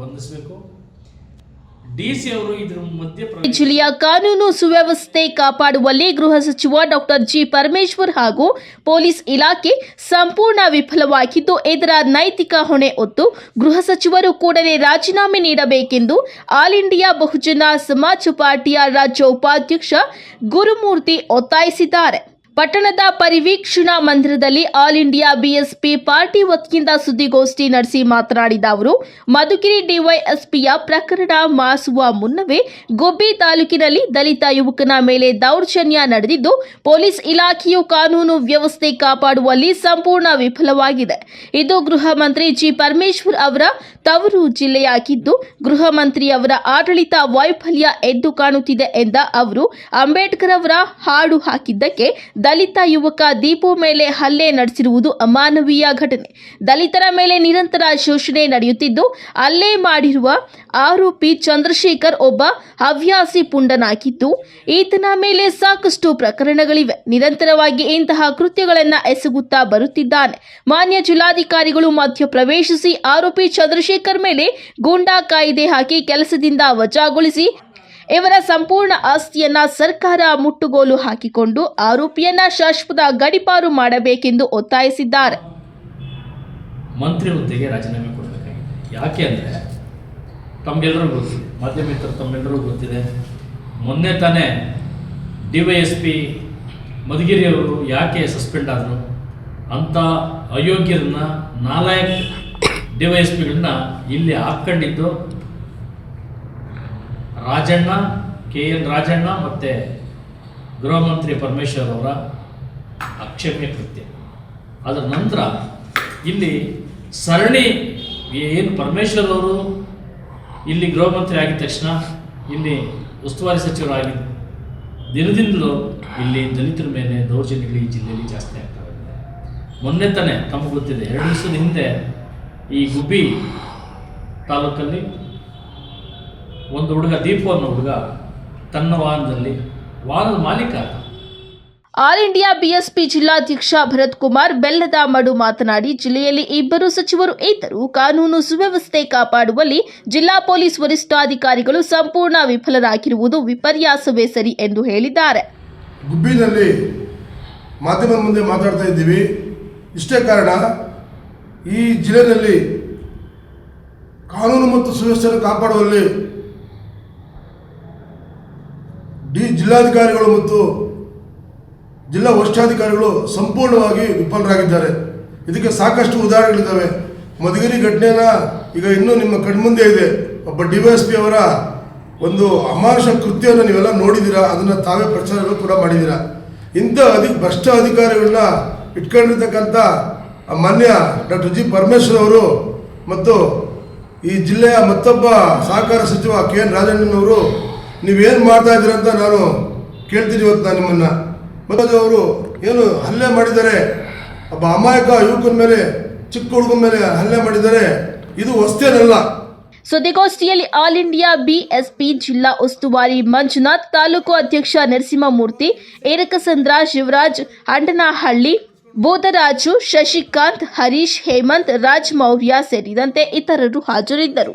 ಬಂಧಿಸಬೇಕು. ಜಿಲ್ಲೆಯ ಕಾನೂನು ಸುವ್ಯವಸ್ಥೆ ಕಾಪಾಡುವಲ್ಲಿ ಗೃಹ ಸಚಿವ ಡಾಕ್ಟರ್ ಜಿ ಪರಮೇಶ್ವರ್ ಹಾಗೂ ಪೊಲೀಸ್ ಇಲಾಖೆ ಸಂಪೂರ್ಣ ವಿಫಲವಾಗಿದ್ದು ಇದರ ನೈತಿಕ ಹೊಣೆ ಹೊತ್ತು ಗೃಹ ಸಚಿವರು ಕೂಡಲೇ ರಾಜೀನಾಮೆ ನೀಡಬೇಕೆಂದು ಆಲ್ ಇಂಡಿಯಾ ಬಹುಜನ ಸಮಾಜ ಪಾರ್ಟಿಯ ರಾಜ್ಯ ಉಪಾಧ್ಯಕ್ಷ ಗುರುಮೂರ್ತಿ ಒತ್ತಾಯಿಸಿದ್ದಾರೆ. ಪಟ್ಟಣದ ಪರಿವೀಕ್ಷಣಾ ಮಂದಿರದಲ್ಲಿ ಆಲ್ ಇಂಡಿಯಾ ಬಿಎಸ್ಪಿ ಪಾರ್ಟಿ ವತಿಯಿಂದ ಸುದ್ದಿಗೋಷ್ಠಿ ನಡೆಸಿ ಮಾತನಾಡಿದ ಅವರು, ಮಧುಗಿರಿ ಡಿವೈಎಸ್ಪಿಯ ಪ್ರಕರಣ ಮಾಸುವ ಮುನ್ನವೇ ಗುಬ್ಬಿ ತಾಲೂಕಿನಲ್ಲಿ ದಲಿತ ಯುವಕನ ಮೇಲೆ ದೌರ್ಜನ್ಯ ನಡೆದಿದ್ದು, ಪೊಲೀಸ್ ಇಲಾಖೆಯು ಕಾನೂನು ವ್ಯವಸ್ಥೆ ಕಾಪಾಡುವಲ್ಲಿ ಸಂಪೂರ್ಣ ವಿಫಲವಾಗಿದೆ. ಇದು ಗೃಹ ಮಂತ್ರಿ ಜಿ ಪರಮೇಶ್ವರ್ ಅವರ ತವರು ಜಿಲ್ಲೆಯಾಗಿದ್ದು, ಗೃಹ ಮಂತ್ರಿಯವರ ಆಡಳಿತ ವೈಫಲ್ಯ ಎದ್ದು ಕಾಣುತ್ತಿದೆ ಎಂದ ಅವರು, ಅಂಬೇಡ್ಕರ್ ಅವರ ಹಾಡು ಹಾಕಿದ್ದಕ್ಕೆ ದಲಿತ ಯುವಕ ದೀಪು ಮೇಲೆ ಹಲ್ಲೆ ನಡೆಸಿರುವುದು ಅಮಾನವೀಯ ಘಟನೆ. ದಲಿತರ ಮೇಲೆ ನಿರಂತರ ಶೋಷಣೆ ನಡೆಯುತ್ತಿದ್ದು, ಹಲ್ಲೆ ಮಾಡಿರುವ ಆರೋಪಿ ಚಂದ್ರಶೇಖರ್ ಒಬ್ಬ ಹವ್ಯಾಸಿ ಪುಂಡನಾಗಿದ್ದು, ಈತನ ಮೇಲೆ ಸಾಕಷ್ಟು ಪ್ರಕರಣಗಳಿವೆ. ನಿರಂತರವಾಗಿ ಇಂತಹ ಕೃತ್ಯಗಳನ್ನು ಎಸಗುತ್ತಾ ಬರುತ್ತಿದ್ದಾನೆ. ಮಾನ್ಯ ಜಿಲ್ಲಾಧಿಕಾರಿಗಳು ಮಧ್ಯ ಪ್ರವೇಶಿಸಿ ಆರೋಪಿ ಚಂದ್ರಶೇಖರ್ ಮೇಲೆ ಗೂಂಡಾ ಕಾಯ್ದೆ ಹಾಕಿ ಕೆಲಸದಿಂದ ವಜಾಗೊಳಿಸಿ ಇವರ ಸಂಪೂರ್ಣ ಆಸ್ತಿಯನ್ನ ಸರ್ಕಾರ ಮುಟ್ಟುಗೋಲು ಹಾಕಿಕೊಂಡು ಆರೋಪಿಯನ್ನ ಶಾಶ್ವತ ಗಡಿಪಾರು ಮಾಡಬೇಕೆಂದು ಒತ್ತಾಯಿಸಿದ್ದಾರೆ. ಮಂತ್ರಿ ಹುದ್ದೆಗೆ ರಾಜೀನಾಮೆ ಕೊಡಬೇಕಾಗಿದೆ. ಯಾಕೆ ಅಂದರೆ ತಮಗೆಲ್ಲರೂ ಗೊತ್ತಿದೆ ಮಾಧ್ಯಮಿಕರು ತಮ್ಮೆಲ್ಲರೂ ಗೊತ್ತಿದೆ. ಮೊನ್ನೆ ತಾನೇ ಡಿ ವೈ ಎಸ್ ಪಿ ಮಧುಗಿರಿಯವರು ಯಾಕೆ ಸಸ್ಪೆಂಡ್ ಆದರು? ಅಂಥ ಅಯೋಗ್ಯರನ್ನ ನಾಲ್ಕು ಡಿ ವೈ ಎಸ್ ಪಿಗಳನ್ನ ಇಲ್ಲಿ ಹಾಕ್ಕೊಂಡಿದ್ದು ರಾಜಣ್ಣ, ಕೆ ಎನ್ ರಾಜಣ್ಣ ಮತ್ತು ಗೃಹ ಮಂತ್ರಿ ಪರಮೇಶ್ವರ್ ಅವರ ಅಕ್ಷಮ್ಯ ಕೃತ್ಯ. ಅದರ ನಂತರ ಇಲ್ಲಿ ಸರಣಿ ಏನು ಪರಮೇಶ್ವರ್ ಅವರು ಇಲ್ಲಿ ಗೃಹ ಮಂತ್ರಿ ಆಗಿದ ತಕ್ಷಣ ಇಲ್ಲಿ ಉಸ್ತುವಾರಿ ಸಚಿವರಾಗಿ ದಿನದಿಂದಲೂ ಇಲ್ಲಿ ದಲಿತರ ಮೇಲೆ ದೌರ್ಜನ್ಯಗಳು ಈ ಜಿಲ್ಲೆಯಲ್ಲಿ ಜಾಸ್ತಿ ಆಗ್ತಾ ಮೊನ್ನೆ ತಾನೇ, ತಮಗೆ ಗೊತ್ತಿದೆ, ಎರಡು ದಿವಸದ ಹಿಂದೆ ಈ ಗುಬ್ಬಿ ತಾಲೂಕಲ್ಲಿ ಒಂದು ಹುಡುಗ ದೀಪು ಅನ್ನೋ ಹುಡುಗ ತನ್ನ ವಾಹನದಲ್ಲಿ ವಾಹನದ ಮಾಲೀಕ ಆಲ್ ಇಂಡಿಯಾ ಬಿಎಸ್ಪಿ ಜಿಲ್ಲಾಧ್ಯಕ್ಷ ಭರತ್ ಕುಮಾರ್ ಬೆಲ್ಲದ ಮಡು ಮಾತನಾಡಿ ಜಿಲ್ಲೆಯಲ್ಲಿ ಇಬ್ಬರು ಸಚಿವರು ಇದ್ದರೂ ಕಾನೂನು ಸುವ್ಯವಸ್ಥೆ ಕಾಪಾಡುವಲ್ಲಿ ಜಿಲ್ಲಾ ಪೊಲೀಸ್ ವರಿಷ್ಠಾಧಿಕಾರಿಗಳು ಸಂಪೂರ್ಣ ವಿಫಲರಾಗಿರುವುದು ವಿಪರ್ಯಾಸವೇ ಸರಿ ಎಂದು ಹೇಳಿದ್ದಾರೆ. ಗುಬ್ಬಿನಲ್ಲಿ ಮಾಧ್ಯಮದ ಮುಂದೆ ಮಾತಾಡ್ತಾ ಇದ್ದೀವಿ. ಇಷ್ಟೇ ಕಾರಣ ಈ ಜಿಲ್ಲೆಯಲ್ಲಿ ಕಾನೂನು ಮತ್ತು ಸುವ್ಯವಸ್ಥೆಯನ್ನು ಕಾಪಾಡುವಲ್ಲಿ ಡಿ ಜಿಲ್ಲಾಧಿಕಾರಿಗಳು ಮತ್ತು ಜಿಲ್ಲಾ ವರಿಷ್ಠಾಧಿಕಾರಿಗಳು ಸಂಪೂರ್ಣವಾಗಿ ವಿಫಲರಾಗಿದ್ದಾರೆ. ಇದಕ್ಕೆ ಸಾಕಷ್ಟು ಉದಾಹರಣೆಗಳಿದ್ದಾವೆ. ಮಧುಗಿರಿ ಘಟನೆನ ಈಗ ಇನ್ನೂ ನಿಮ್ಮ ಕಣ್ಮುಂದೆ ಇದೆ. ಒಬ್ಬ ಡಿ ವೈ ಎಸ್ ಪಿ ಅವರ ಒಂದು ಅಮಾನುಷ ಕೃತ್ಯವನ್ನು ನೀವೆಲ್ಲ ನೋಡಿದ್ದೀರಾ? ಅದನ್ನು ತಾವೇ ಪ್ರಚಾರಗಳು ಕೂಡ ಮಾಡಿದ್ದೀರಾ? ಇಂಥ ಅಧಿಕ ಭ್ರಷ್ಟ ಅಧಿಕಾರಿಗಳನ್ನ ಇಟ್ಕೊಂಡಿರ್ತಕ್ಕಂಥ ಮಾನ್ಯ ಡಾಕ್ಟರ್ ಜಿ ಪರಮೇಶ್ವರ್ ಅವರು ಮತ್ತು ಈ ಜಿಲ್ಲೆಯ ಮತ್ತೊಬ್ಬ ಸಹಕಾರ ಸಚಿವ ಕೆ ಎನ್ ರಾಜಣ್ಣನವರು ನೀವೇನು ಮಾಡ್ತಾ ಇದ್ದೀರ ಅಂತ ನಾನು ಕೇಳ್ತೀನಿ ಇವತ್ತು ನಾನು ನಿಮ್ಮನ್ನು. ಮತ್ತು ಅವರು ಏನು ಹಲ್ಲೆ ಮಾಡಿದ್ದಾರೆ, ಒಬ್ಬ ಅಮಾಯಕ ಯುವಕನ ಮೇಲೆ, ಚಿಕ್ಕ ಹುಡುಗನ ಮೇಲೆ ಹಲ್ಲೆ ಮಾಡಿದ್ದಾರೆ, ಇದು ವಸ್ತೇನಲ್ಲ ಸುದ್ದಿಗೋಷ್ಠಿಯಲ್ಲಿ ಆಲ್ ಇಂಡಿಯಾ ಬಿಎಸ್ಪಿ ಜಿಲ್ಲಾ ಉಸ್ತುವಾರಿ ಮಂಜುನಾಥ್, ತಾಲೂಕು ಅಧ್ಯಕ್ಷ ನರಸಿಂಹಮೂರ್ತಿ, ಏರಕಸಂದ್ರ ಶಿವರಾಜ್, ಅಂಡನಹಳ್ಳಿ ಬೋಧರಾಜು ಶಶಿಕಾಂತ್, ಹರೀಶ್ ಹೇಮಂತ್, ರಾಜ್ ಮೌರ್ಯ ಸೇರಿದಂತೆ ಇತರರು ಹಾಜರಿದ್ದರು.